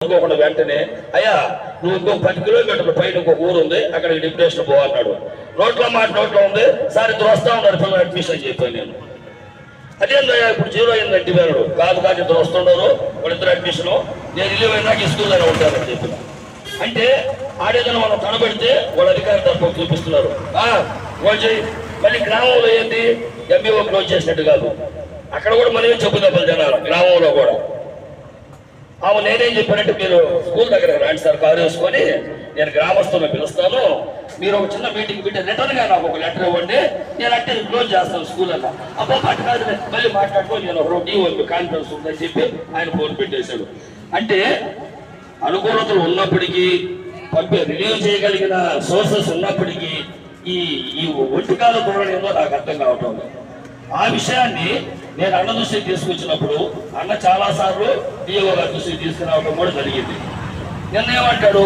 అనుకోకుండా వెంటనే అయ్యా నువ్వు ఇంకో పది కిలోమీటర్ల పైన ఇంకొక ఊరు ఉంది అక్కడికి డిప్రెషన్ పో నోట్లో మాట నోట్లో ఉంది సార్ ఇద్దరు వస్తా ఉన్నారు పిల్లలు అడ్మిషన్ చెప్పాను నేను. అదేందయ్యా ఇప్పుడు జీరో అయింది అంటే కాదు కాదు ఇద్దరు వస్తున్నారు వాళ్ళిద్దరు అడ్మిషన్. నేను రిలీవ్ అయినాక ఈ స్కూల్లోనే ఉంటానని చెప్పిన. అంటే ఆడేదైనా మనం కనబడితే వాళ్ళ అధికారి తరపు చూపిస్తున్నారు. ఆ, వాళ్ళు చేయి. మళ్ళీ గ్రామంలో ఏంటి ఎంబీఓ క్లోజ్ చేసినట్టు కాదు. అక్కడ కూడా మనమే చెప్పు దెబ్బలు తినాలి గ్రామంలో కూడా. ఆమె నేనేం చెప్పినట్టు మీరు స్కూల్ దగ్గర రాండి సార్ కారు వేసుకొని. నేను గ్రామస్తులను పిలుస్తాను. మీరు ఒక చిన్న మీటింగ్ పెట్టి రిటర్న్గా నాకు ఒక లెటర్ ఇవ్వండి. నేను అంటే క్లోజ్ చేస్తాను స్కూల్ అన్న. అబ్బా మాట కాదు మళ్ళీ మాట్లాడుకో నేను ఒక టీ కాన్ఫరెన్స్ ఉందని చెప్పి ఆయన ఫోన్ పెట్టేశాడు. అంటే అనుకూలతలు ఉన్నప్పటికీ పంపి రిలీవ్ చేయగలిగిన సోర్సెస్ ఉన్నప్పటికీ ఈ ఈ ఒంటికాల ధోరణి ఏదో నాకు అర్థం కావటం ఆ విషయాన్ని నేను అన్న దృష్టికి తీసుకొచ్చినప్పుడు అన్న చాలా సార్లు డిఓ గారి దృష్టికి తీసుకురావడం కూడా జరిగింది. నిన్న ఏమంటాడు?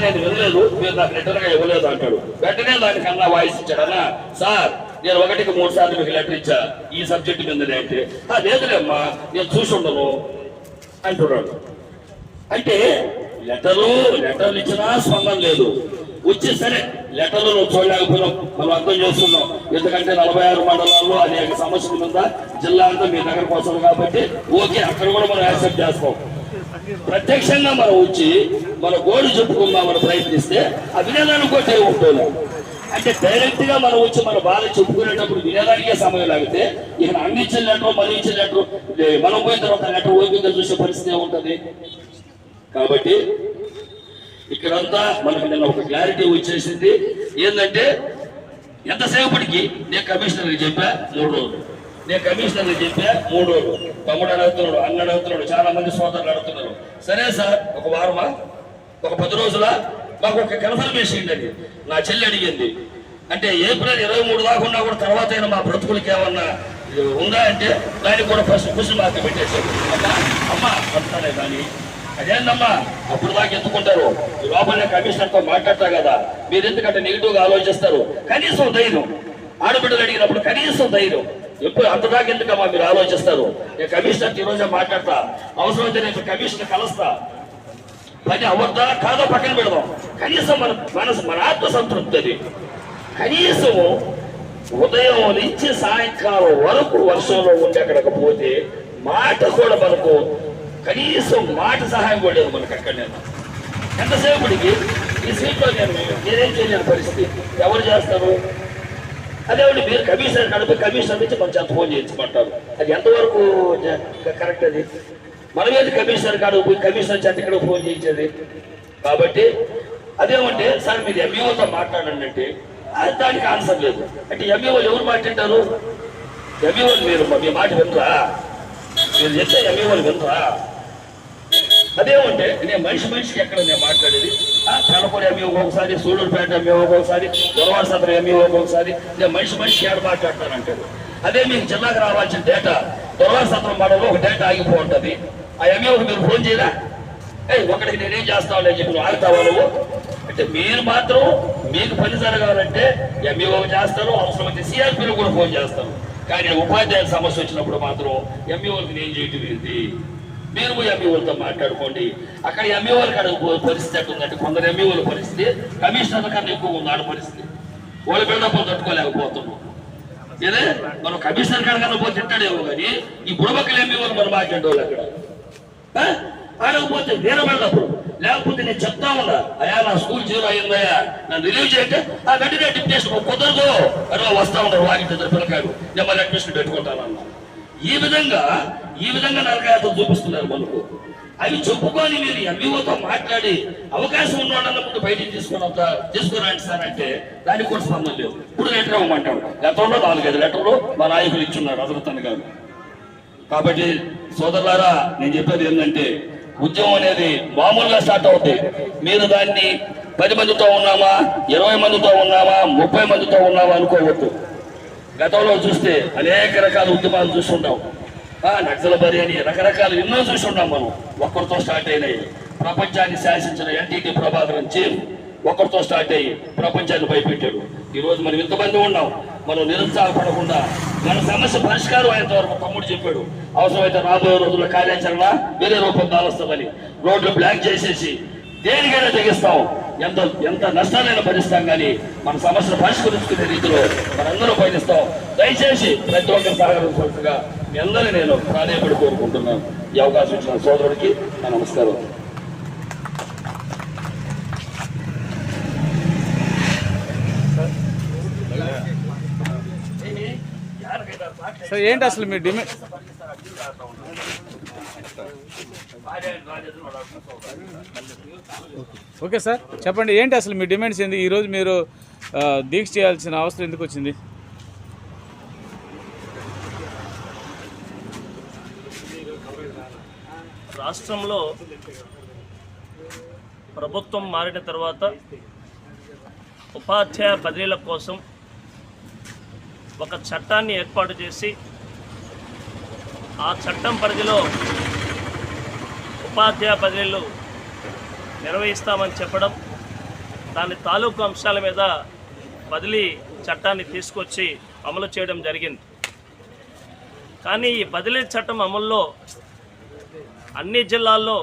నేను వెళ్ళలేదు మీరు నాకు లెటర్గా ఇవ్వలేదు అంటాడు. వెంటనే దానికన్నా వాయిస్ ఇచ్చాడనా? సార్ నేను ఒకటికి మూడు సార్లు మీకు లెటర్ ఇచ్చా. ఈ సబ్జెక్ట్ మీదనే అంటే "ఆ, లేదులేమ్మా నేను చూసి ఉండను అంటున్నాడు. అంటే లెటరు లెటర్లు ఇచ్చినా స్పందన లేదు. వచ్చి సరే లెటర్లు నువ్వు చూడలేకపోయినాం మనం అర్థం చేస్తున్నాం ఎందుకంటే నలభై ఆరు మండలాల్లో అనేక సమస్యలు ఉందా? జిల్లా అంతా మీ దగ్గరకు వస్తుంది కాబట్టి ఓకే అక్కడ కూడా మనం యాక్సెప్ట్ చేస్తాం. ప్రత్యక్షంగా మనం వచ్చి మన గోడు చెప్పుకుందామని ప్రయత్నిస్తే అభినందన వినేదానికి కూడా ఉంటుంది అంటే డైరెక్ట్గా మనం వచ్చి మన బాధ చెప్పుకునేటప్పుడు వినేదానికే సమయం లాగితే ఇక అందించిన లెటర్ మళ్ళీ ఇచ్చిన లెటర్ మనం పోయిన తర్వాత లెటర్ ఓపిక చూసే పరిస్థితి ఉంటుంది కాబట్టి ఇక్కడంతా మనకు నిన్న ఒక క్లారిటీ వచ్చేసింది. ఏంటంటే ఎంతసేపటికి నేను కమిషనర్కి చెప్పా మూడు రోజులు. నేను కమిషనర్కి చెప్పా మూడు రోజులు. తమ్ముడు అడుగుతున్నాడు అన్న అడుగుతున్నాడు చాలా మంది సోదరులు అడుగుతున్నారు. సరే సార్ ఒక వారమా? ఒక పది రోజుల? మాకు ఒక కన్ఫర్మేషన్ ఏంటది నా చెల్లి అడిగింది. అంటే ఏప్రిల్ ఇరవై మూడు దాకా ఉన్నా కూడా తర్వాత అయినా మా బ్రతుకులకి ఏమన్నా ఉందా అంటే దానికి కూడా ఫస్ట్ క్వశ్చన్ మార్క్ పెట్టేశారు. అమ్మా అమ్మ అంటానే కానీ అదేందమ్మా? అప్పుడు దాకా ఎందుకుంటారు? ఈ లోపల నేను కమిషనర్తో మాట్లాడతా కదా. మీరు ఎందుకంటే నెగిటివ్గా ఆలోచిస్తారు? కనీసం ధైర్యం. ఆడబిడ్డలు అడిగినప్పుడు కనీసం ధైర్యం. ఎప్పుడు అంత దాకా ఎందుకమ్మా మీరు ఆలోచిస్తారు? నేను కమిషనర్ ఈ రోజే మాట్లాడతా. అవసరమైతే నేను కమిషనర్ కలుస్తా. పని అవద్దా కాదో పక్కన పెడదాం. కనీసం మన మనసు మన ఆత్మ సంతృప్తి అది. కనీసం ఉదయం నుంచి సాయంకాలం వరకు వర్షంలో ఉండి అక్కడికి పోతే మాట కూడా మనకు కనీసం మాట సహాయం కూడా లేదు మనకు అక్కడ నేను. ఎంతసేపటికి ఈ సీట్లో నేను నేనేం చేయలేని పరిస్థితి? ఎవరు చేస్తారు? అదే మీరు కమిషనర్ కడిపి కమిషనర్ నుంచి కొంచెం ఫోన్ చేయించమంటారు. అది ఎంతవరకు కరెక్ట్ అది? మనమేది కమిషనర్ కాడ పోయి కమిషనర్ చేత ఇక్కడ ఫోన్ చేయించేది? కాబట్టి అదేమంటే సార్ మీరు ఎంఈఓతో మాట్లాడండి అంటే ఆ దానికి ఆన్సర్ లేదు. అంటే ఎంఈఓలు ఎవరు మాట్లాడారు ఎంఈఓలు మీరు మీ మాట వినరా? మీరు చెప్తే ఎంఈఓలు వినరా? అదేమంటే నేను మనిషి మనిషికి ఎక్కడ నేను మాట్లాడేది? ఆ ఎంఈ ఒక్కొక్కసారి ఒకసారి సూళ్ళూరుపేట ఎంఈ ఒకసారి దొరవాడ సత్ర ఎంఈఓ ఒకసారి నేను మనిషి మనిషి ఎక్కడ మాట్లాడతానంటాడు అదే మీకు జిల్లాకు రావాల్సిన డేటా దొరవాడ సత్రం మండలంలో ఒక డేటా ఆగిపోతుంది ఆ ఎంఈఓకి మీరు ఫోన్ చేయరా? ఏ ఒకటికి నేనేం చేస్తాను అని చెప్పి ఆగుతావా నువ్వు? అంటే మీరు మాత్రం మీకు పని జరగాలంటే ఎంఈఓ చేస్తాను అవసరమైతే సిఆర్పీలో కూడా ఫోన్ చేస్తాను. కానీ ఉపాధ్యాయుల సమస్య వచ్చినప్పుడు మాత్రం ఎంఈఓకి నేను చేయటం ఏంటి? మీరు పోయి ఎంఈఓలతో మాట్లాడుకోండి. అక్కడ ఎంఈఓల కాడ పరిస్థితి ఎట్టుందంటే కొందరు ఎంఈఓల పరిస్థితి కమిషనర్ల కన్నా ఎక్కువ ఉంది ఆడ పరిస్థితి. వాళ్ళ బిల్డప్లు తట్టుకోలేకపోతున్నాం ఏదే? మనం కమిషనర్ కాడ కన్నా పోతే తిట్టాడేమో కానీ ఈ బుడబక్కలు ఎంఈఓలు మనం మాట్లాడేవాళ్ళు అక్కడ. ఆడకపోతే నేను వెళ్ళినప్పుడు లేకపోతే నేను చెప్తా ఉన్నా అయ్యా నా స్కూల్ జీరో అయిందయ్యా నన్ను రిలీవ్ చేయంటే ఆ వెంటనే డిప్టేషన్ కుదరదు అని వస్తా ఉన్నారు వాకి ఇద్దరు పిల్లకాయలు. నేను మళ్ళీ అడ్మిషన్ పెట్టుకుంటాను అన్నా ఈ విధంగా ఈ విధంగా నరకయాత్ర చూపిస్తున్నారు మనకు. అవి చెప్పుకొని మీరు ఎంఈఓతో మాట్లాడి అవకాశం ఉన్నవాళ్ళ ముందు బయటికి తీసుకుని వద్దా తీసుకురండి సార్ అంటే దానికి కూడా స్పందన లేదు. ఇప్పుడు లెటర్ ఇవ్వమంటాం గతంలో నాలుగైదు లెటర్లు మా నాయకులు ఇచ్చున్నారు అదృతన్ గారు. కాబట్టి సోదరులారా నేను చెప్పేది ఏంటంటే ఉద్యమం అనేది మామూలుగా స్టార్ట్ అవుతుంది మీరు దాన్ని పది మందితో ఉన్నామా ఇరవై మందితో ఉన్నామా ముప్పై మందితో ఉన్నామా అనుకోవద్దు. గతంలో చూస్తే అనేక రకాల ఉద్యమాలు చూస్తుంటాం ఆ, నక్సల బరి అని రకరకాలు ఎన్నో చూస్తుంటాం మనం. ఒక్కరితో స్టార్ట్ అయినాయి. ప్రపంచాన్ని శాసించిన ఎన్టీటీ ప్రభాకరన్ చీఫ్ ఒకరితో స్టార్ట్ అయ్యి ప్రపంచాన్ని భయపెట్టాడు. ఈరోజు మనం ఇంతమంది ఉన్నాం. మనం నిరుత్సాహపడకుండా మన సమస్య పరిష్కారం అయ్యేంత వరకు తమ్ముడు చెప్పాడు. అవసరమైతే రాబోయే రోజుల్లో కార్యాచరణ వేరే రూపం దాల్స్తుందని రోడ్లు బ్లాక్ చేసేసి దేనికైనా తెగిస్తాం. ఎంత ఎంత నష్టాలైనా భరిస్తాం కానీ మన సమస్యను పరిష్కరించుకునే రీతిలో మనందరూ పయనిస్తాం. దయచేసి ప్రతి ఒక్కరు సహకరించవలసిగా మీ అందరినీ నేను ప్రాధాన్యపడి కోరుకుంటున్నాను. ఈ అవకాశం ఇచ్చిన సోదరుడికి నా నమస్కారం. సో ఏంటి అసలు మీ డిమాండ్? ఓకే సార్ చెప్పండి ఏంటి అసలు మీ డిమాండ్స్ ఏంది? ఈరోజు మీరు దీక్ష చేయాల్సిన అవసరం ఎందుకు వచ్చింది? రాష్ట్రంలో ప్రభుత్వం మారిన తర్వాత ఉపాధ్యాయ బదిలీల కోసం ఒక చట్టాన్ని ఏర్పాటు చేసి ఆ చట్టం పరిధిలో ఉపాధ్యాయ బదిలీలు నిర్వహిస్తామని చెప్పడం దాని తాలూకు అంశాల మీద బదిలీ చట్టాన్ని తీసుకొచ్చి అమలు చేయడం జరిగింది. కానీ ఈ బదిలీ చట్టం అమల్లో అన్ని జిల్లాల్లో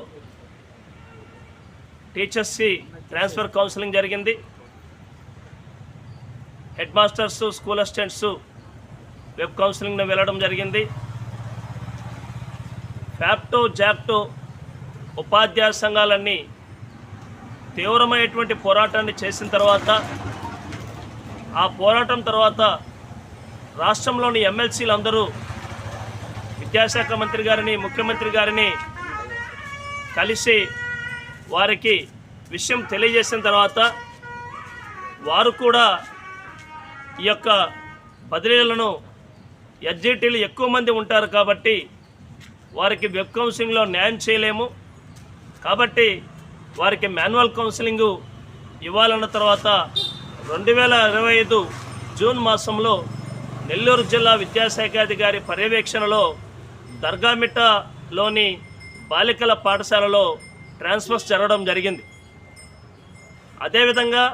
టీచర్స్కి ట్రాన్స్ఫర్ కౌన్సిలింగ్ జరిగింది. Head masters school assistants web కౌన్సిలింగ్ను వెళ్ళడం జరిగింది. ఫ్యాప్టో జాప్టో ఉపాధ్యాయ సంఘాలన్నీ తీవ్రమైనటువంటి పోరాటాన్ని చేసిన తర్వాత ఆ పోరాటం తర్వాత రాష్ట్రంలోని ఎమ్మెల్సీలు అందరూ విద్యాశాఖ మంత్రి గారిని ముఖ్యమంత్రి గారిని కలిసి వారికి విషయం తెలియజేసిన తర్వాత వారు కూడా ఈ యొక్క బదిలీలను ఎస్జిటీలు ఎక్కువ మంది ఉంటారు కాబట్టి వారికి వెబ్ కౌన్సిలింగ్లో న్యాయం చేయలేము. కాబట్టి వారికి మాన్యువల్ కౌన్సిలింగ్ ఇవ్వాలన్న తర్వాత రెండు వేల ఇరవై ఐదు జూన్ మాసంలో నెల్లూరు జిల్లా విద్యాశాఖాధికారి పర్యవేక్షణలో దర్గామిట్టలోని బాలికల పాఠశాలలో ట్రాన్స్ఫర్స్ జరగడం జరిగింది. అదేవిధంగా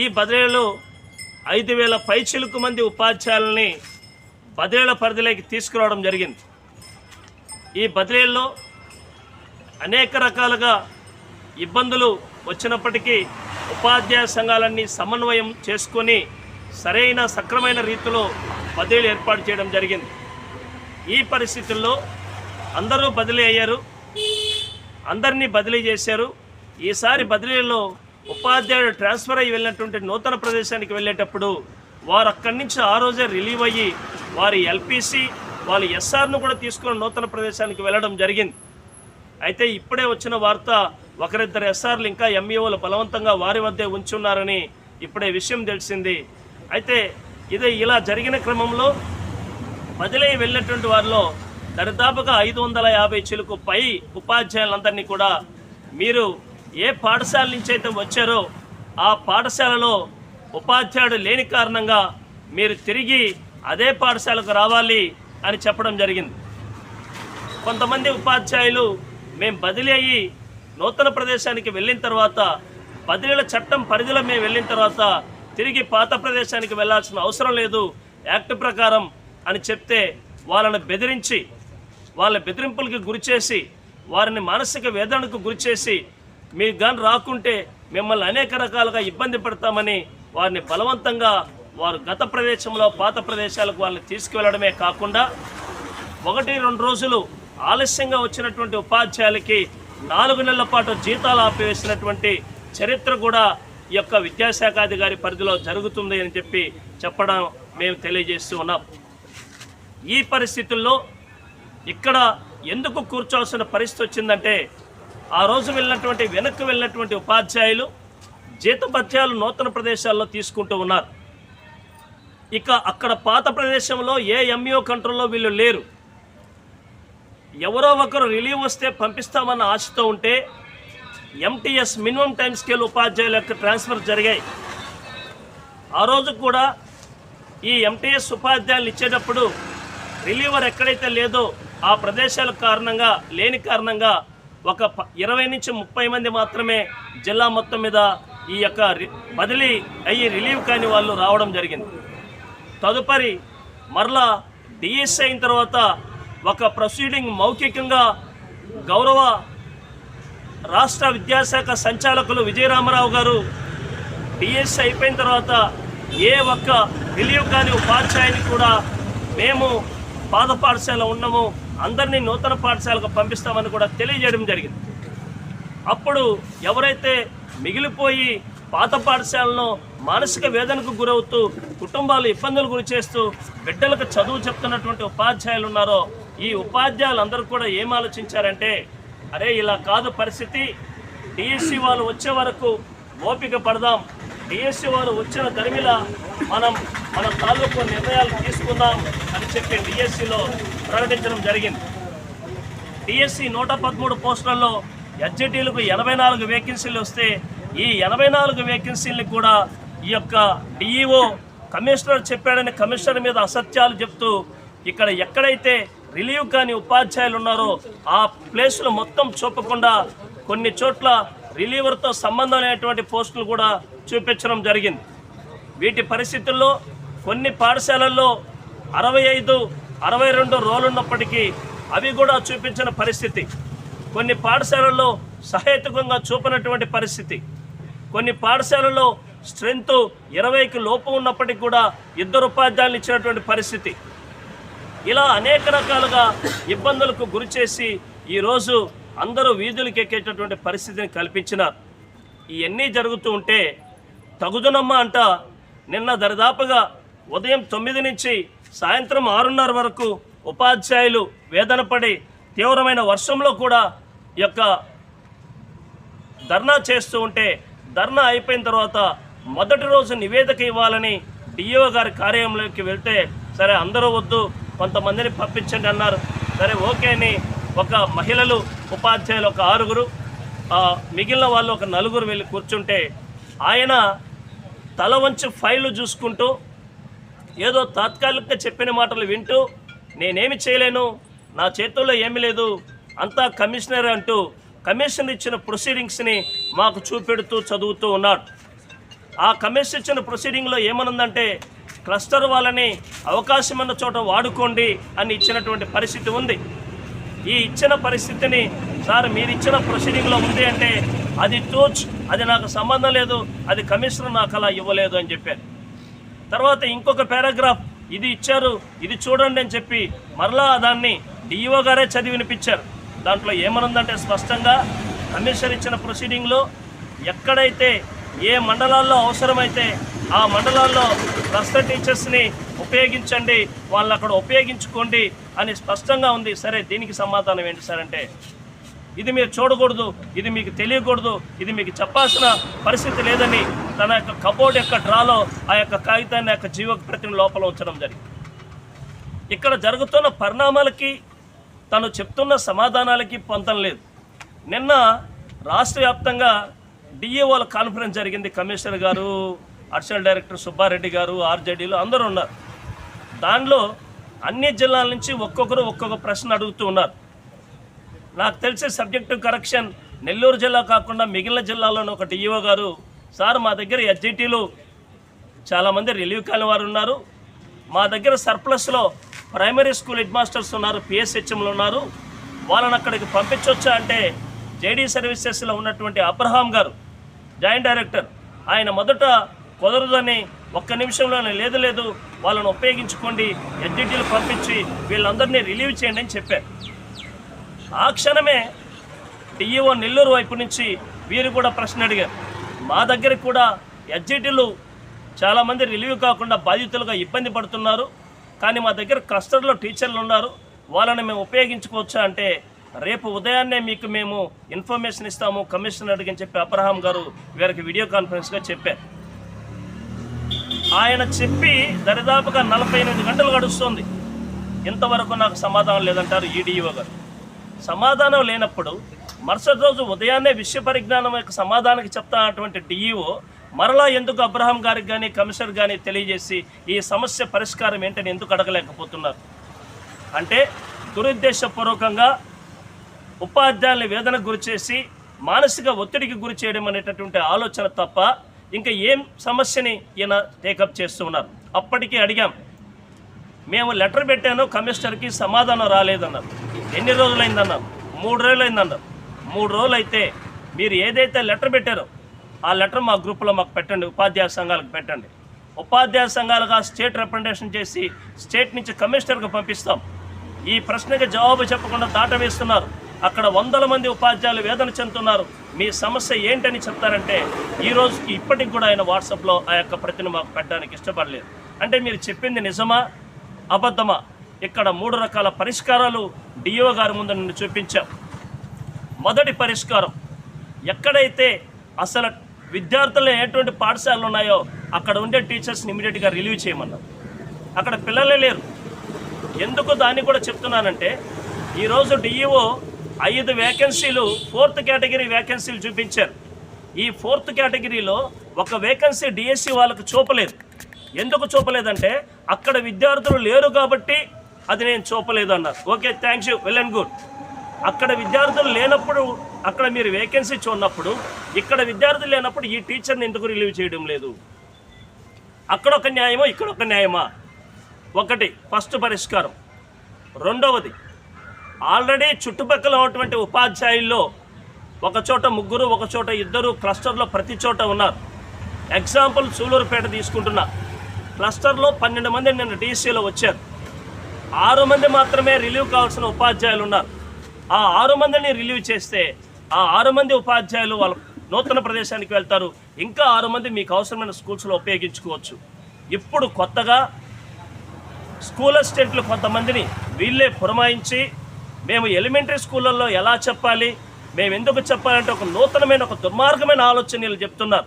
ఈ బదిలీలో ఐదు వేల పైచిలుకు మంది ఉపాధ్యాయులని బదిలీల పరిధిలోకి తీసుకురావడం జరిగింది. ఈ బదిలీల్లో అనేక రకాలుగా ఇబ్బందులు వచ్చినప్పటికీ ఉపాధ్యాయ సంఘాలన్నీ సమన్వయం చేసుకొని సరైన సక్రమైన రీతిలో బదిలీలు ఏర్పాటు చేయడం జరిగింది. ఈ పరిస్థితుల్లో అందరూ బదిలీ అయ్యారు. అందరినీ బదిలీ చేశారు. ఈసారి బదిలీలో ఉపాధ్యాయుడు ట్రాన్స్ఫర్ అయ్యి వెళ్ళినటువంటి నూతన ప్రదేశానికి వెళ్ళేటప్పుడు వారు అక్కడి నుంచి ఆ రోజే రిలీవ్ అయ్యి వారి ఎల్పిసి వాళ్ళ ఎస్ఆర్ను కూడా తీసుకుని నూతన ప్రదేశానికి వెళ్ళడం జరిగింది. అయితే ఇప్పుడే వచ్చిన వార్త ఒకరిద్దరు ఎస్ఆర్లు ఇంకా ఎంఈఓలు బలవంతంగా వారి వద్దే ఉంచున్నారని ఇప్పుడే విషయం తెలిసింది. అయితే ఇది ఇలా జరిగిన క్రమంలో బదిలీ వెళ్ళినటువంటి వారిలో దరిదాపుగా ఐదు వందల యాభై చిలుకు పై ఉపాధ్యాయులందరినీ కూడా మీరు ఏ పాఠశాల నుంచి అయితే వచ్చారో ఆ పాఠశాలలో ఉపాధ్యాయుడు లేని కారణంగా మీరు తిరిగి అదే పాఠశాలకు రావాలి అని చెప్పడం జరిగింది. కొంతమంది ఉపాధ్యాయులు మేము బదిలీ అయ్యి నూతన ప్రదేశానికి వెళ్ళిన తర్వాత బదిలీల చట్టం పరిధిలో మేము వెళ్ళిన తర్వాత తిరిగి పాత ప్రదేశానికి వెళ్ళాల్సిన అవసరం లేదు యాక్ట్ ప్రకారం అని చెప్తే వాళ్ళని బెదిరించి వాళ్ళ బెదిరింపులకు గురిచేసి వారిని మానసిక వేదనకు గురిచేసి మీకు కానీ రాకుంటే మిమ్మల్ని అనేక రకాలుగా ఇబ్బంది పడతామని వారిని బలవంతంగా వారు గత ప్రదేశంలో పాత ప్రదేశాలకు వాళ్ళని తీసుకువెళ్ళడమే కాకుండా ఒకటి రెండు రోజులు ఆలస్యంగా వచ్చినటువంటి ఉపాధ్యాయులకి నాలుగు నెలల పాటు జీతాలు ఆపివేసినటువంటి చరిత్ర కూడా ఈ యొక్క విద్యాశాఖాధికారి పరిధిలో జరుగుతుంది అని చెప్పి చెప్పడం మేము తెలియజేస్తూ ఉన్నాం. ఈ పరిస్థితుల్లో ఇక్కడ ఎందుకు కూర్చోవాల్సిన పరిస్థితి వచ్చిందంటే ఆ రోజు వెళ్ళినటువంటి వెనక్కి వెళ్ళినటువంటి ఉపాధ్యాయులు జీతభత్యాలు నూతన ప్రదేశాల్లో తీసుకుంటూ ఉన్నారు. ఇక అక్కడ పాత ప్రదేశంలో ఏ ఎంఈఓ కంట్రోల్లో వీళ్ళు లేరు. ఎవరో ఒకరు రిలీవ్ వస్తే పంపిస్తామన్న ఆశతో ఉంటే ఎంటీఎస్ మినిమం టైం స్కేల్ ఉపాధ్యాయుల యొక్క ట్రాన్స్ఫర్ జరిగాయి. ఆ రోజు కూడా ఈ ఎంటీఎస్ ఉపాధ్యాయులు ఇచ్చేటప్పుడు రిలీవర్ ఎక్కడైతే లేదో ఆ ప్రదేశాల కారణంగా లేని కారణంగా ఒక ఇరవై నుంచి ముప్పై మంది మాత్రమే జిల్లా మొత్తం మీద ఈ యొక్క బదిలీ అయ్యి రిలీవ్ కాని వాళ్ళు రావడం జరిగింది. తదుపరి మరలా డిఎస్ అయిన తర్వాత ఒక ప్రొసీడింగ్ మౌఖికంగా గౌరవ రాష్ట్ర విద్యాశాఖ సంచాలకులు విజయరామరావు గారు డిఎస్ అయిపోయిన తర్వాత ఏ ఒక్క రిలీవ్ కాని ఉపాధ్యాయుని కూడా మేము పాత పాఠశాల ఉన్నాము. అందరినీ నూతన పాఠశాలకు పంపిస్తామని కూడా తెలియజేయడం జరిగింది. అప్పుడు ఎవరైతే మిగిలిపోయి పాత పాఠశాలను మానసిక వేదనకు గురవుతూ కుటుంబాలు ఇబ్బందులు గురి చేస్తూ బిడ్డలకు చదువు చెప్తున్నటువంటి ఉపాధ్యాయులు ఉన్నారో ఈ ఉపాధ్యాయులు అందరూ కూడా ఏం ఆలోచించారంటే అరే ఇలా కాదు పరిస్థితి. డిఎస్సి వాళ్ళు వచ్చే వరకు ఓపిక పడదాం. డిఎస్సి వాళ్ళు వచ్చిన తరిమిలా మనం మన తాలూకు నిర్ణయాలు తీసుకుందాం అని చెప్పి డిఎస్సిలో ప్రకటించడం జరిగింది. డిఎస్సి నూట పదమూడు పోస్టులలో ఎడ్జెటీలకు ఎనభై నాలుగు వేకెన్సీలు వస్తే ఈ ఎనభై నాలుగు వేకెన్సీలు కూడా ఈ యొక్క డిఈఓ కమిషనర్ చెప్పాడని కమిషనర్ మీద అసత్యాలు చెప్తూ ఇక్కడ ఎక్కడైతే రిలీవ్ కాని ఉపాధ్యాయులు ఉన్నారో ఆ ప్లేసులు మొత్తం చూపకుండా కొన్ని చోట్ల రిలీవర్తో సంబంధం లేనటువంటి పోస్టులు కూడా చూపించడం జరిగింది. వీటి పరిస్థితుల్లో కొన్ని పాఠశాలల్లో అరవై ఐదు అరవై రెండు రోలున్నప్పటికీ అవి కూడా చూపించిన పరిస్థితి. కొన్ని పాఠశాలల్లో సహేతుకంగా చూపినటువంటి పరిస్థితి. కొన్ని పాఠశాలల్లో స్ట్రెంత్ ఇరవైకి లోపు ఉన్నప్పటికీ కూడా ఇద్దరు ఉపాధ్యాయులు ఇచ్చినటువంటి పరిస్థితి. ఇలా అనేక రకాలుగా ఇబ్బందులకు గురి చేసి ఈరోజు అందరూ వీధులకు ఎక్కేటటువంటి పరిస్థితిని కల్పించినారు ఇవన్నీ జరుగుతూ ఉంటే తగుదునమ్మ అంట నిన్న దరిదాపుగా ఉదయం తొమ్మిది నుంచి సాయంత్రం ఆరున్నర వరకు ఉపాధ్యాయులు వేదన పడి తీవ్రమైన వర్షంలో కూడా యొక్క ధర్నా చేస్తూ ఉంటే ధర్నా అయిపోయిన తర్వాత మొదటి రోజు నివేదిక ఇవ్వాలని డిఓ గారి కార్యాలయంలోకి వెళ్తే సరే అందరూ వద్దు కొంతమందిని పంపించండి అన్నారు. సరే ఓకే అని ఒక మహిళలు ఉపాధ్యాయులు ఒక ఆరుగురు మిగిలిన వాళ్ళు ఒక నలుగురు వెళ్ళి కూర్చుంటే ఆయన తల వంచి ఫైళ్ళు చూసుకుంటూ ఏదో తాత్కాలికంగా చెప్పిన మాటలు వింటూ నేనేమి చేయలేను నా చేతుల్లో ఏమీ లేదు అంతా కమిషనర్ అంటూ కమిషన్ ఇచ్చిన ప్రొసీడింగ్స్ని మాకు చూపెడుతూ చదువుతూ ఉన్నాడు. ఆ కమిషన్ ఇచ్చిన ప్రొసీడింగ్లో ఏమనుందంటే క్లస్టర్ వాళ్ళని అవకాశం ఉన్న చోట వాడుకోండి అని ఇచ్చినటువంటి పరిస్థితి ఉంది. ఈ ఇచ్చిన పరిస్థితిని సార్ మీరు ఇచ్చిన ప్రొసీడింగ్లో ఉంది అంటే అది టూచ్ అది నాకు సంబంధం లేదు అది కమిషనర్ నాకు అలా ఇవ్వలేదు అని చెప్పారు. తర్వాత ఇంకొక పారాగ్రాఫ్ ఇది ఇచ్చారు ఇది చూడండి అని చెప్పి మరలా దాన్ని డిఈఓ గారే చదివి వినిపించారు. దాంట్లో ఏమనుందంటే స్పష్టంగా కమిషనర్ ఇచ్చిన ప్రొసీడింగ్లో ఎక్కడైతే ఏ మండలాల్లో అవసరమైతే ఆ మండలాల్లో క్లస్టర్ టీచర్స్ని ఉపయోగించండి వాళ్ళని అక్కడ ఉపయోగించుకోండి అని స్పష్టంగా ఉంది. సరే దీనికి సమాధానం ఏంటి సార్ అంటే ఇది మీరు చూడకూడదు ఇది మీకు తెలియకూడదు ఇది మీకు చెప్పాల్సిన పరిస్థితి లేదని తన యొక్క కబోర్డ్ యొక్క డ్రాలో ఆ యొక్క కాగితాన్ని యొక్క జీవక ప్రతిని లోపల ఉంచడం జరిగింది. ఇక్కడ జరుగుతున్న పరిణామాలకి తను చెప్తున్న సమాధానాలకి పొందం లేదు. నిన్న రాష్ట్ర వ్యాప్తంగా డిఏఓల కాన్ఫరెన్స్ జరిగింది కమిషనర్ గారు అడిషనల్ డైరెక్టర్ సుబ్బారెడ్డి గారు ఆర్జేడీలు అందరూ ఉన్నారు. దానిలో అన్ని జిల్లాల నుంచి ఒక్కొక్కరు ఒక్కొక్క ప్రశ్న అడుగుతూ ఉన్నారు. నాకు తెలిసే సబ్జెక్టు కరెక్షన్ నెల్లూరు జిల్లా కాకుండా మిగిలిన జిల్లాలోని ఒక డిఈఓ గారు. సార్ మా దగ్గర ఎస్జిటీలు చాలామంది రిలీవ్ కాని వారు ఉన్నారు. మా దగ్గర సర్ప్లస్లో ప్రైమరీ స్కూల్ హెడ్ మాస్టర్స్ ఉన్నారు పిఎస్హెచ్ఎంలు ఉన్నారు. వాళ్ళని అక్కడికి పంపించవచ్చా అంటే జేడీ సర్వీసెస్లో ఉన్నటువంటి అబ్రహాం గారు జాయింట్ డైరెక్టర్. ఆయన మొదట కుదరదని ఒక్క నిమిషంలోనే లేదు లేదు వాళ్ళని ఉపయోగించుకోండి ఎస్జిటీలు పంపించి వీళ్ళందరినీ రిలీవ్ చేయండి అని చెప్పారు. ఆ క్షణమే డిఈఓ నెల్లూరు వైపు నుంచి వీరు కూడా ప్రశ్న అడిగారు. మా దగ్గర కూడా ఎడ్జిటీలు చాలామంది రిలీవ్ కాకుండా బాధితులుగా ఇబ్బంది పడుతున్నారు కానీ మా దగ్గర క్లస్టర్లో టీచర్లు ఉన్నారు వాళ్ళని మేము ఉపయోగించుకోవచ్చా అంటే రేపు ఉదయాన్నే మీకు మేము ఇన్ఫర్మేషన్ ఇస్తాము కమిషనర్ అడిగని చెప్పి అబ్రహాం గారు వీరికి వీడియో కాన్ఫరెన్స్గా చెప్పారు. ఆయన చెప్పి దరిదాపుగా నలభై ఎనిమిది గంటలు గడుస్తుంది. ఇంతవరకు నాకు సమాధానం లేదంటారు ఈడీఓ గారు. సమాధానం లేనప్పుడు మరుసటి రోజు ఉదయాన్నే విషయ పరిజ్ఞానం యొక్క సమాధానానికి చెప్తానటువంటి డిఈఓ మరలా ఎందుకు అబ్రహాం గారికి కానీ కమిషనర్ కానీ తెలియజేసి ఈ సమస్య పరిష్కారం ఏంటని ఎందుకు అడగలేకపోతున్నారు? అంటే దురుద్దేశపూర్వకంగా ఉపాధ్యాయుల్ని వేదనకు గురిచేసి మానసిక ఒత్తిడికి గురి చేయడం అనేటటువంటి ఆలోచన తప్ప ఇంకా ఏం సమస్యని ఈయన టేకప్ చేస్తూ ఉన్నారు? అప్పటికే అడిగాం మేము లెటర్ పెట్టాను కమిషనర్కి సమాధానం రాలేదన్నారు. ఎన్ని రోజులైందన్నారు? మూడు రోజులైందన్నారు. మూడు రోజులు అయితే మీరు ఏదైతే లెటర్ పెట్టారో ఆ లెటర్ మా గ్రూప్లో మాకు పెట్టండి ఉపాధ్యాయ సంఘాలకు పెట్టండి. ఉపాధ్యాయ సంఘాలుగా స్టేట్ రిప్రజెంటేషన్ చేసి స్టేట్ నుంచి కమిషనర్కి పంపిస్తాం. ఈ ప్రశ్నకి జవాబు చెప్పకుండా దాట వేస్తున్నారు అక్కడ వందల మంది ఉపాధ్యాయులు వేదన చెందుతున్నారు. మీ సమస్య ఏంటని చెప్తారంటే ఈ రోజుకి ఇప్పటికి కూడా ఆయన వాట్సాప్లో ఆ యొక్క ప్రతిని మాకు పెట్టడానికి ఇష్టపడలేదు. అంటే మీరు చెప్పింది నిజమా? అబద్ధమా? ఇక్కడ మూడు రకాల పరిష్కారాలు డిఓ గారి ముందు నిన్ను చూపించాం. మొదటి పరిష్కారం ఎక్కడైతే అసలు విద్యార్థులు ఎటువంటి పాఠశాలలు ఉన్నాయో అక్కడ ఉండే టీచర్స్ని ఇమీడియట్గా రిలీవ్ చేయమన్నారు. అక్కడ పిల్లలే లేరు. ఎందుకు దాన్ని కూడా చెప్తున్నానంటే ఈరోజు డిఈఓ ఐదు వేకెన్సీలు ఫోర్త్ కేటగిరీ వేకెన్సీలు చూపించారు. ఈ ఫోర్త్ కేటగిరీలో ఒక వేకెన్సీ డిఎస్సి వాళ్ళకు చూపలేదు. ఎందుకు చూపలేదంటే అక్కడ విద్యార్థులు లేరు కాబట్టి అది నేను చూపలేదు అన్నారు. Okay thanks you well and good అక్కడ విద్యార్థులు లేనప్పుడు అక్కడ మీరు వేకెన్సీ చూడనప్పుడు ఇక్కడ విద్యార్థులు లేనప్పుడు ఈ టీచర్ని ఎందుకు రిలీవ్ చేయడం లేదు? అక్కడ ఒక న్యాయమా ఇక్కడ ఒక న్యాయమా? ఒకటి ఫస్ట్ పరిష్కారం. రెండవది ఆల్రెడీ చుట్టుపక్కల ఉన్నటువంటి ఉపాధ్యాయుల్లో ఒక చోట ముగ్గురు ఒక చోట ఇద్దరు క్లస్టర్లో ప్రతి చోట ఉన్నారు. ఎగ్జాంపుల్ సూలూరుపేట తీసుకుంటున్నా. క్లస్టర్లో పన్నెండు మంది నిన్న డీసీలో వచ్చారు. ఆరు మంది మాత్రమే రిలీవ్ కావాల్సిన ఉపాధ్యాయులు ఉన్నారు. ఆ ఆరు మందిని రిలీవ్ చేస్తే ఆ ఆరు మంది ఉపాధ్యాయులు వాళ్ళ నూతన ప్రదేశానికి వెళ్తారు. ఇంకా ఆరు మంది మీకు అవసరమైన స్కూల్స్లో ఉపయోగించుకోవచ్చు. ఇప్పుడు కొత్తగా స్కూల్ అసిస్టెంట్లు కొంతమందిని వీళ్ళే పురమాయించి మేము ఎలిమెంటరీ స్కూళ్ళల్లో ఎలా చెప్పాలి? మేము ఎందుకు చెప్పాలంటే ఒక నూతనమైన ఒక దుర్మార్గమైన ఆలోచన వీళ్ళు చెప్తున్నారు.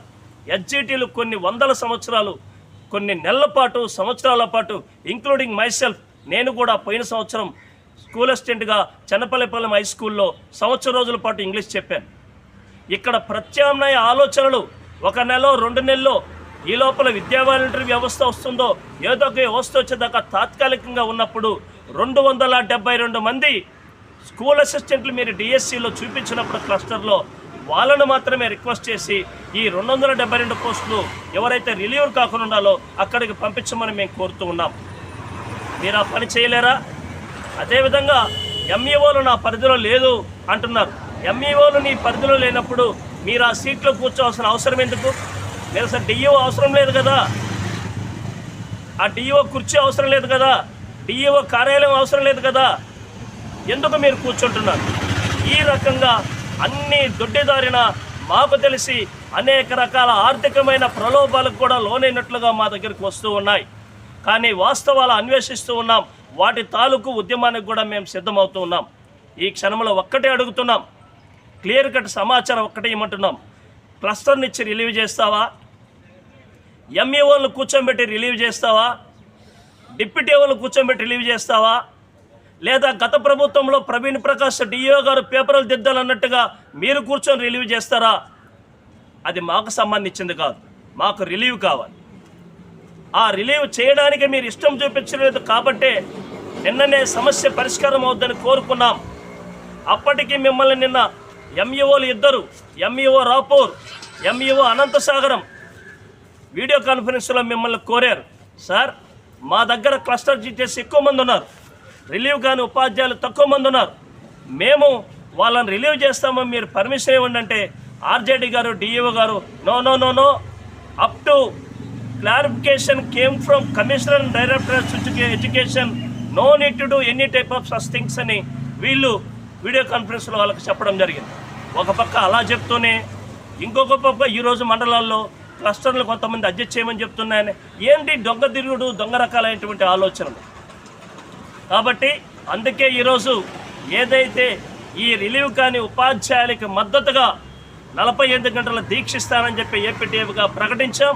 ఎస్జిటీలు కొన్ని వందల సంవత్సరాలు కొన్ని నెలల పాటు సంవత్సరాల పాటు ఇంక్లూడింగ్ మైసెల్ఫ్ నేను కూడా పోయిన సంవత్సరం స్కూల్ అసిస్టెంట్గా చెన్నపల్లిపాలెం హై స్కూల్లో సంవత్సరం రోజుల పాటు ఇంగ్లీష్ చెప్పాను. ఇక్కడ ప్రత్యామ్నాయ ఆలోచనలు ఒక నెల రెండు నెలలో ఈ లోపల విద్యా వాలంటరీ వ్యవస్థ వస్తుందో ఏదో ఒక వ్యవస్థ వచ్చేదాకా తాత్కాలికంగా ఉన్నప్పుడు రెండు వందల డెబ్బై రెండు మంది స్కూల్ అసిస్టెంట్లు మీరు డిఎస్సిలో చూపించినప్పుడు క్లస్టర్లో వాళ్ళను మాత్రమే రిక్వెస్ట్ చేసి ఈ రెండు వందల డెబ్బై రెండు పోస్టులు ఎవరైతే రిలీవ్ కాకుండా ఉండాలో అక్కడికి పంపించమని మేము కోరుతూ ఉన్నాం. మీరు ఆ పని చేయలేరా? అదేవిధంగా ఎంఈఓలు నా పరిధిలో లేదు అంటున్నారు. ఎంఈఓలు నీ పరిధిలో లేనప్పుడు మీరు ఆ సీట్లో కూర్చోవాల్సిన అవసరం ఎందుకు? మీరు అసలు డిఈఓ అవసరం లేదు కదా? ఆ డిఈఓ కుర్చీ అవసరం లేదు కదా? డిఈఓ కార్యాలయం అవసరం లేదు కదా? ఎందుకు మీరు కూర్చుంటున్నారు? ఈ రకంగా అన్ని దొడ్డిదారిన మాకు తెలిసి అనేక రకాల ఆర్థికమైన ప్రలోభాలకు కూడా లోనైనట్లుగా మా దగ్గరికి వస్తూ ఉన్నాయి. కానీ వాస్తవాలు అన్వేషిస్తూ ఉన్నాం. వాటి తాలూకు ఉద్యమానికి కూడా మేము సిద్ధమవుతూ ఉన్నాం. ఈ క్షణంలో ఒక్కటే అడుగుతున్నాం. క్లియర్ కట్ సమాచారం ఒక్కటే ఇవ్వమంటున్నాం క్లస్టర్ని ఇచ్చి రిలీవ్ చేస్తావా? ఎంఈఓలను కూర్చోబెట్టి రిలీవ్ చేస్తావా? డిప్యూటీ ఓలను కూర్చోబెట్టి రిలీవ్ చేస్తావా? లేదా గత ప్రభుత్వంలో ప్రవీణ్ ప్రకాష్ డిఓ గారు పేపర్లు దిద్దాలన్నట్టుగా మీరు కూర్చొని రిలీవ్ చేస్తారా? అది మాకు సంబంధించింది కాదు. మాకు రిలీవ్ కావాలి. ఆ రిలీవ్ చేయడానికి మీరు ఇష్టం చూపించలేదు కాబట్టే నిన్ననే సమస్య పరిష్కారం అవుద్దని కోరుకున్నాం. అప్పటికి మిమ్మల్ని నిన్న ఎంఈఓలు ఇద్దరు MEO Rapur MEO Anantasagaram video కాన్ఫరెన్స్లో మిమ్మల్ని కోరారు. సార్ మా దగ్గర క్లస్టర్ జీటీఎస్ ఎక్కువ మంది ఉన్నారు. రిలీవ్ కాని ఉపాధ్యాయులు తక్కువ మంది ఉన్నారు. మేము వాళ్ళని రిలీవ్ చేస్తామని మీరు పర్మిషన్ ఇవ్వండి అంటే ఆర్జేడీ గారు డిఈఓ గారు no no no no. Up to clarification came from commissioner director education no need to do any type of such things అని వీళ్ళు వీడియో కాన్ఫరెన్స్లో వాళ్ళకి చెప్పడం జరిగింది. ఒక పక్క అలా చెప్తూనే ఇంకొక పక్క ఈరోజు మండలాల్లో క్లస్టర్లు కొంతమంది అడ్జస్ట్ చేయమని చెప్తున్నాయని. ఏంటి దొంగ తిరుగుడు దొంగ రకాలైనటువంటి ఆలోచనలు? కాబట్టి అందుకే ఈరోజు ఏదైతే ఈ రిలీవ్ కాని ఉపాధ్యాయులకి మద్దతుగా నలభై ఎనిమిది గంటల దీక్షిస్తానని చెప్పి ఏపీటీఎఫ్గా ప్రకటించాం.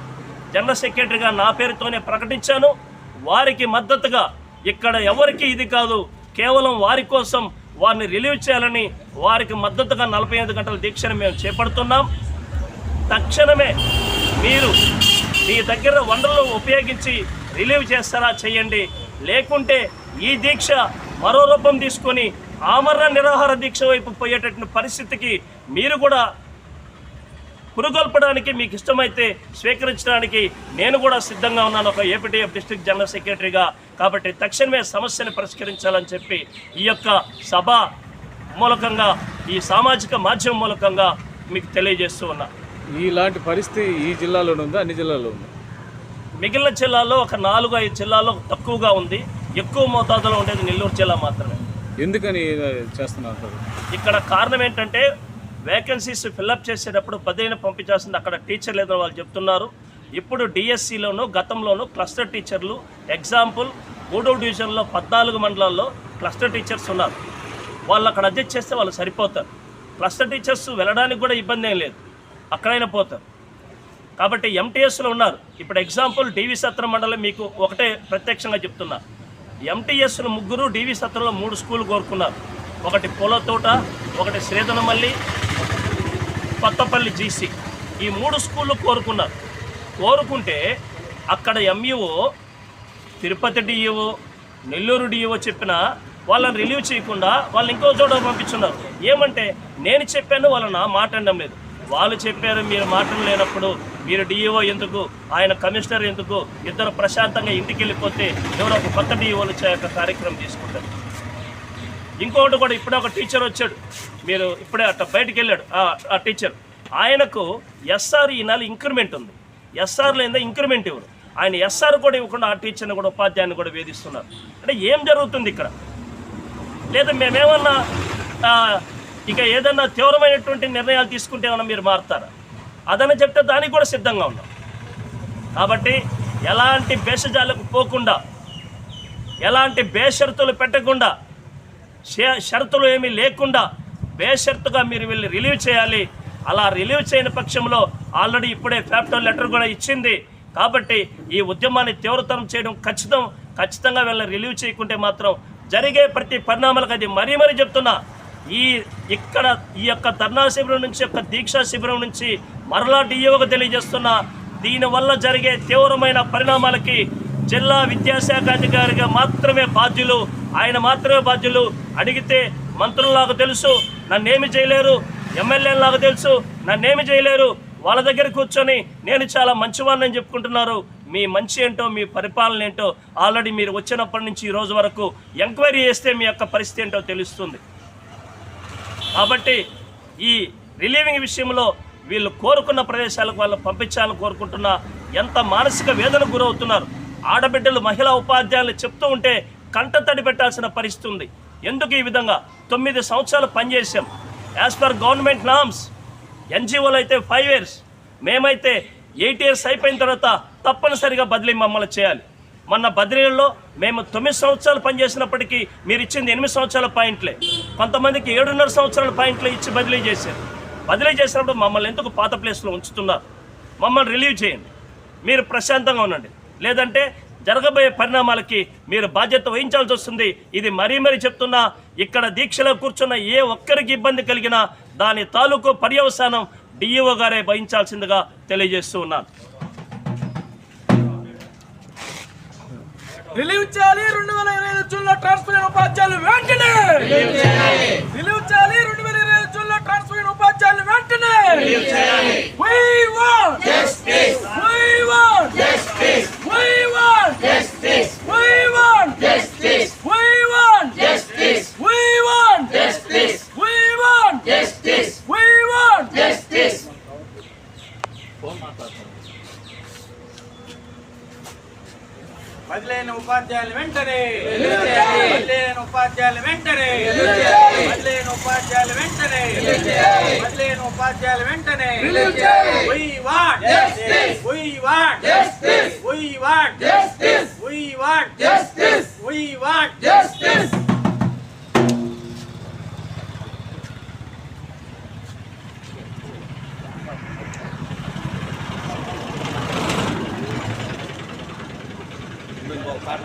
జనరల్ సెక్రటరీగా నా పేరుతోనే ప్రకటించాను. వారికి మద్దతుగా ఇక్కడ ఎవరికి ఇది కాదు కేవలం వారి కోసం వారిని రిలీవ్ చేయాలని వారికి మద్దతుగా నలభై ఐదు గంటల దీక్షను మేము చేపడుతున్నాం. తక్షణమే మీరు మీ దగ్గర వనరులు ఉపయోగించి రిలీవ్ చేస్తారా చేయండి. లేకుంటే ఈ దీక్ష మరో రూపం తీసుకొని ఆమరణ నిరాహార దీక్ష వైపు పోయేటటువంటి పరిస్థితికి మీరు కూడా పురుగొల్పడానికి మీకు ఇష్టమైతే స్వీకరించడానికి నేను కూడా సిద్ధంగా ఉన్నాను. ఒక ఏపీటీఎఫ్ డిస్ట్రిక్ట్ జనరల్ సెక్రటరీగా కాబట్టి తక్షణమే సమస్యను పరిష్కరించాలని చెప్పి ఈ యొక్క సభ మూలకంగా ఈ సామాజిక మాధ్యమం మూలకంగా మీకు తెలియజేస్తూ ఉన్నా. ఇలాంటి పరిస్థితి ఈ జిల్లాలోనే ఉందా? అన్ని జిల్లాల్లో ఉందా? మిగిలిన జిల్లాల్లో ఒక నాలుగు ఐదు జిల్లాల్లో తక్కువగా ఉంది. ఎక్కువ మోతాదులో ఉండేది నెల్లూరు జిల్లా మాత్రమే. ఎందుకని చేస్తున్నారు ఇక్కడ కారణం ఏంటంటే వేకెన్సీస్ ఫిల్అప్ చేసేటప్పుడు పదిహేను పంపించాల్సింది అక్కడ టీచర్ లేదని వాళ్ళు చెప్తున్నారు. ఇప్పుడు డిఎస్సిలోను గతంలోను క్లస్టర్ టీచర్లు ఎగ్జాంపుల్ మూడో డివిజన్లో పద్నాలుగు మండలాల్లో క్లస్టర్ టీచర్స్ ఉన్నారు. వాళ్ళు అక్కడ అడ్జస్ట్ చేస్తే వాళ్ళు సరిపోతారు. క్లస్టర్ టీచర్స్ వెళ్ళడానికి కూడా ఇబ్బంది ఏం లేదు. అక్కడైనా పోతారు. కాబట్టి ఎంటీఎస్లో ఉన్నారు. ఇప్పుడు ఎగ్జాంపుల్ డివి సత్రం మండలం మీకు ఒకటే ప్రత్యక్షంగా చెప్తున్నా. ఎంటీఎస్లో ముగ్గురు డివి సత్రంలో మూడు స్కూల్ కోరుకున్నారు. ఒకటి పూలతోట ఒకటి శ్రీధనమల్లి కొత్తపల్లి జీసీ ఈ మూడు స్కూళ్ళు కోరుకున్నారు. కోరుకుంటే అక్కడ MEO Tirupati DEO Nellore DEO చెప్పిన వాళ్ళని రిలీవ్ చేయకుండా వాళ్ళని ఇంకో చోట పంపించున్నారు. ఏమంటే నేను చెప్పాను వాళ్ళు నా మాట అనడం లేదు. వాళ్ళు చెప్పారు మీరు మాటలు లేనప్పుడు మీరు డిఈఓ ఎందుకు? ఆయన కమిషనర్ ఎందుకు? ఇద్దరు ప్రశాంతంగా ఇంటికి వెళ్ళిపోతే ఎవరో ఒక కొత్త డిఈఓలు వచ్చే యొక్క కార్యక్రమం తీసుకుంటారు. ఇంకొకటి కూడా ఇప్పుడే ఒక టీచర్ వచ్చాడు. మీరు ఇప్పుడే అట్ట బయటికి వెళ్ళాడు ఆ- టీచర్ ఆయనకు ఎస్ఆర్ ఈ నెల ఇంక్రిమెంట్ ఉంది. ఎస్ఆర్ లేదా ఇంక్రిమెంట్ ఇవ్వరు. ఆయన ఎస్ఆర్ కూడా ఇవ్వకుండా ఆ టీచర్ని కూడా ఉపాధ్యాయుని కూడా వేధిస్తున్నారు. అంటే ఏం జరుగుతుంది ఇక్కడ? లేదా మేమేమన్నా ఇక ఏదన్నా తీవ్రమైనటువంటి నిర్ణయాలు తీసుకుంటే ఏమన్నా మీరు మారుతారా? అదని చెప్తే దానికి కూడా సిద్ధంగా ఉన్నాం. కాబట్టి ఎలాంటి భేషజాలకు పోకుండా ఎలాంటి బేషరతులు పెట్టకుండా షే- షరతులు ఏమీ లేకుండా బేషరతుగా మీరు వీళ్ళు రిలీవ్ చేయాలి. అలా రిలీవ్ చేయని పక్షంలో ఆల్రెడీ ఇప్పుడే ఫ్యాప్టో లెటర్ కూడా ఇచ్చింది. కాబట్టి ఈ ఉద్యమాన్ని తీవ్రతరం చేయడం ఖచ్చితం ఖచ్చితంగా వీళ్ళని రిలీవ్ చేయకుంటే మాత్రం జరిగే ప్రతి పరిణామాలకు అది మరీ మరీ చెప్తున్నా. ఈ ఇక్కడ ఈ యొక్క ధర్నా శిబిరం నుంచి యొక్క దీక్షా శిబిరం నుంచి మరలా డిఓకు తెలియజేస్తున్న దీనివల్ల జరిగే తీవ్రమైన పరిణామాలకి జిల్లా విద్యాశాఖ అధికారిగా మాత్రమే బాధ్యులు ఆయన మాత్రమే బాధ్యులు. అడిగితే మంత్రులకు తెలుసు నన్నేమి చేయలేరు ఎమ్మెల్యేలాగా తెలుసు నన్నేమి చేయలేరు. వాళ్ళ దగ్గర కూర్చొని నేను చాలా మంచివాడిని చెప్పుకుంటున్నారు. మీ మంచి ఏంటో మీ పరిపాలన ఏంటో ఆల్రెడీ మీరు వచ్చినప్పటి నుంచి ఈ రోజు వరకు ఎంక్వైరీ చేస్తే మీ యొక్క పరిస్థితి ఏంటో తెలుస్తుంది. కాబట్టి ఈ రిలీవింగ్ విషయంలో వీళ్ళు కోరుకున్న ప్రదేశాలకు వాళ్ళు పంపించాలని కోరుకుంటున్న ఎంత మానసిక వేదన గురవుతున్నారు. ఆడబిడ్డలు మహిళా ఉపాధ్యాయులు చెప్తూ ఉంటే కంటతడి పెట్టాల్సిన పరిస్థితి ఉంది. ఎందుకు ఈ విధంగా? తొమ్మిది సంవత్సరాలు పనిచేసాం యాజ్ పర్ గవర్నమెంట్ నామ్స్ ఎన్జిఓలు అయితే ఫైవ్ ఇయర్స్ మేమైతే ఎయిట్ ఇయర్స్ అయిపోయిన తర్వాత తప్పనిసరిగా బదిలీ మమ్మల్ని చేయాలి. మొన్న బదిలీలో మేము తొమ్మిది సంవత్సరాలు పనిచేసినప్పటికీ మీరు ఇచ్చింది ఎనిమిది సంవత్సరాల పాయింట్లే. కొంతమందికి ఏడున్నర సంవత్సరాల పాయింట్లు ఇచ్చి బదిలీ చేశారు. బదిలీ చేసినప్పుడు మమ్మల్ని ఎందుకు పాత ప్లేస్లో ఉంచుతున్నారు? మమ్మల్ని రిలీవ్ చేయండి. మీరు ప్రశాంతంగా ఉండండి. లేదంటే జరగబోయే పరిణామాలకి మీరు బాధ్యత వహించాల్సి వస్తుంది. ఇది మరీ మరీ చెప్తున్నా ఇక్కడ దీక్షలో కూర్చున్న ఏ ఒక్కరికి ఇబ్బంది కలిగినా దాని తాలూకు పర్యవసానం డిఈఓ గారే వహించాల్సిందిగా తెలియజేస్తూ ఉన్నాను. రిలీవ్ చేయాలి. రెండు వేల ఇరవై ఐదు జూన్లో ట్రాన్స్ఫర్ అయిన ఉపాధ్యాయులు వెంటనే! రిలీవ్ చేయాలి. రెండు వేల ఇరవై ఐదు జూన్లో ట్రాన్స్ఫర్ అయిన ఉపాధ్యాయులు వెంటనే! We want justice. We want justice. We want justice.